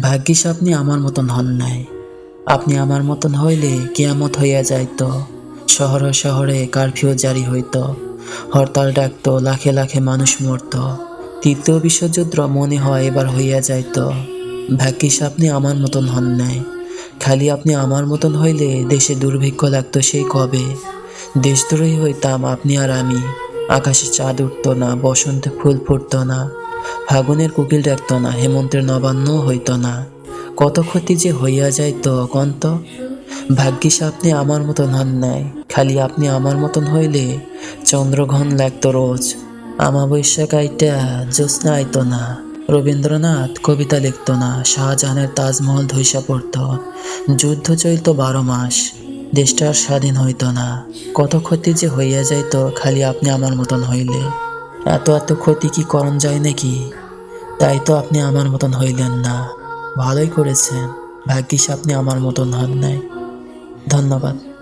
ভাগ্যিস আপনি আমার মতন হন নাই। আপনি আমার মতন হইলে কেয়ামত হইয়া যাইত। শহরে শহরে কারফিউ জারি হইত। হরতাল ডাকতো, লাখে লাখে মানুষ মরত। তৃতীয় বিশ্বযুদ্ধ মনে হয় এবার হইয়া যাইত। ভাগ্যিস আপনি আমার মতন হন নাই। খালি আপনি আমার মতন হইলে দেশে দুর্ভিক্ষ লাগতো সেই কবে? দেশদ্রোহী হইতাম আপনি আর আমি। আকাশে চাঁদ উঠতো না, বসন্তে ফুল ফুটতো না। ফাগুনের কুকিল ডাকতো না, হেমন্তের নবান্ন হইত না। কত ক্ষতি যে হইয়া যাইত, কন্ত? ভাগ্যিস আপনি আমার মতন হন নাই, খালি আপনি আমার মতন হইলে চন্দ্রঘন লাগতো রোজ। আমাবস্যা কাইটা জ্যোৎস্না আইত না, রবীন্দ্রনাথ কবিতা লিখত না, শাহজাহানের তাজমহল ধৈসা পড়ত। যুদ্ধ চলতো বারো মাস, দেশটা আর স্বাধীন হইত না। কত ক্ষতি যে হইয়া যাইত, খালি আপনি আমার মতন হইলে। এত এত ক্ষতি কি করণ যায় নাকি? তাই তো আপনি আমার মতন হইলেন না। ভালোই করেছেন। ভাগ্যিস আপনি আমার মতন হন নাই। ধন্যবাদ।